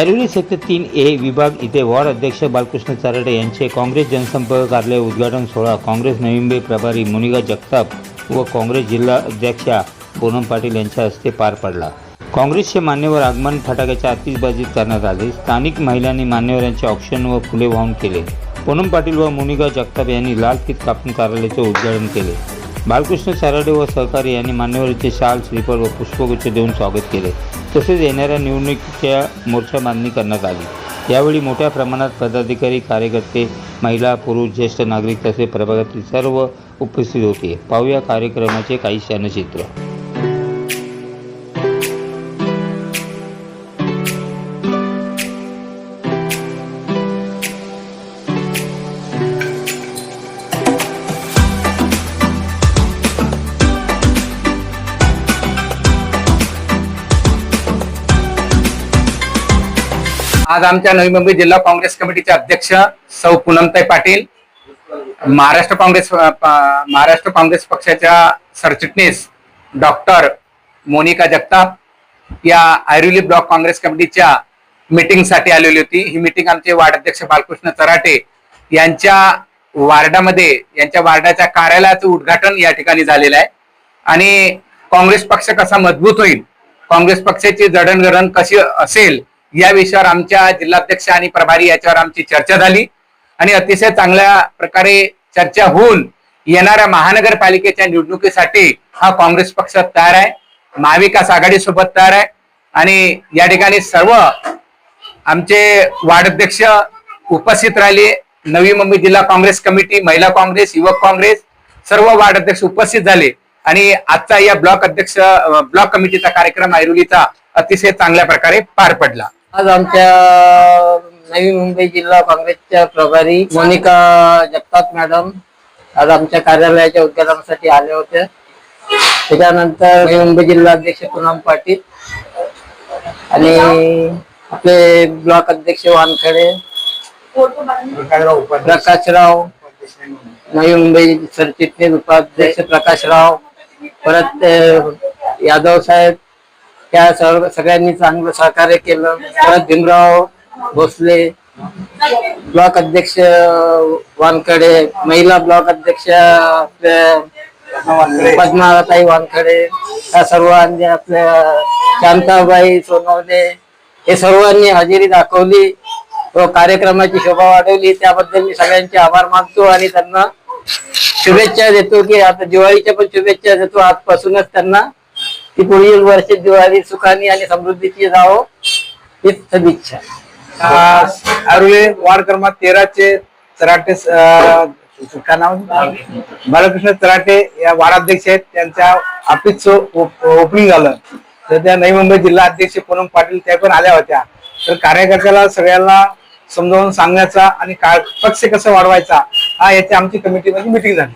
Airoli sector तीन ए विभाग इथे वॉर्ड अध्यक्ष बालकृष्ण चारडे यांचे काँग्रेस जनसंपर्क कार्यालय उद्घाटन सोहळा. काँग्रेस नवी मुंबई प्रभारी मुनिगा जगताप व काँग्रेस जिल्हा अध्यक्षा पूनम पाटील यांच्या हस्ते पार पडला. काँग्रेसचे मान्यवर आगमन फटाक्याच्या आतिषबाजीत करण्यात आले. स्थानिक महिलांनी मान्यवरांचे ऑप्शन व फुले वाहून केले. पूनम पाटील व मुनिगा जगताप यांनी लाल कित कापून कार्यालयाचे उद्घाटन केले. बालकृष्ण साराडे व सहकारी यांनी मान्यवरीचे शाल श्रीफळ व पुष्पगुच्छ देऊन स्वागत केले. तसेच येणाऱ्या निवडणुकीच्या मोर्चा बांधणी करण्यात आली. यावेळी मोठ्या प्रमाणात पदाधिकारी कार्यकर्ते महिला पुरुष ज्येष्ठ नागरिक तसेच प्रभागातील सर्व उपस्थित होते. पाहूया कार्यक्रमाचे काही क्षणचित्र. आज आमच्या नवी मुंबई जिल्हा काँग्रेस कमिटीचे अध्यक्ष सौ पूनमताई पाटील महाराष्ट्र काँग्रेस महाराष्ट्र काँग्रेस पक्षाच्या सरचिटणीस डॉक्टर मोनिका जगताप या ऐरोली ब्लॉक काँग्रेस कमिटीच्या मीटिंगसाठी आलेली होती. ही मीटिंग आमचे वार्ड अध्यक्ष बालकृष्ण चराटे यांच्या वार्डामध्ये यांच्या वार्डाच्या कार्यालयाचं उद्घाटन या ठिकाणी झालेलं आहे. आणि काँग्रेस पक्ष कसा मजबूत होईल काँग्रेस पक्षाची जडणघडण कशी असेल या विषयावर आमच्या जिल्हाध्यक्ष आणि प्रभारी याच्यावर आमची चर्चा झाली. आणि अतिशय चांगल्या प्रकारे चर्चा होऊन येणाऱ्या महानगरपालिकेच्या निवडणुकीसाठी हा काँग्रेस पक्ष तयार आहे. महाविकास आघाडी सोबत तयार आहे. आणि या ठिकाणी सर्व आमचे वार्ड अध्यक्ष उपस्थित राहिले. नवी मुंबई जिल्हा काँग्रेस कमिटी महिला काँग्रेस युवक काँग्रेस सर्व वार्ड अध्यक्ष उपस्थित झाले. आणि आजचा या ब्लॉक अध्यक्ष ब्लॉक कमिटीचा कार्यक्रम ऐरोलीचा अतिशय चांगल्या प्रकारे पार पडला. आज आमच्या नवी मुंबई जिल्हा काँग्रेसच्या प्रभारी मोनिका जगताप मॅडम आज आमच्या कार्यालयाच्या उद्घाटनासाठी आले होते. त्याच्यानंतर नवी मुंबई जिल्हा अध्यक्ष पूनम पाटील आणि आपले ब्लॉक अध्यक्ष वानखडे प्रकाशराव नवी मुंबई सरचिटणीस उपाध्यक्ष प्रकाशराव परत यादव साहेब त्या सर्व सगळ्यांनी चांगलं सहकार्य केलं. परत भीमराव भोसले ब्लॉक अध्यक्ष वानखडे महिला ब्लॉक अध्यक्ष आपल्या पद्माताई वानखडे या सर्वांनी आपल्या शांताबाई सोनवणे हे सर्वांनी हजेरी दाखवली. व कार्यक्रमाची शोभा वाढवली. त्याबद्दल मी सगळ्यांचे आभार मानतो आणि त्यांना शुभेच्छा देतो की आता दिवाळीच्या पण शुभेच्छा देतो. आजपासूनच त्यांना की पुढील वर्ष दिवाळी सुखानी आणि समृद्धीची जावो हीच सदिच्छा आरुले वार्ड क्रमांक तेराचे तराटे अं, नाव? बालकृष्ण चराटे या वाराध्यक्ष आहेत. त्यांच्या ऑफिस ओपनिंग झालं. तर त्या नवी मुंबई जिल्हा अध्यक्ष पूनम पाटील त्या पण आल्या होत्या. तर कार्यकर्त्याला सगळ्यांना समजावून सांगण्याचा आणि पक्ष कसं वाढवायचा हा याची आमची कमिटीमध्ये मिटिंग झाली.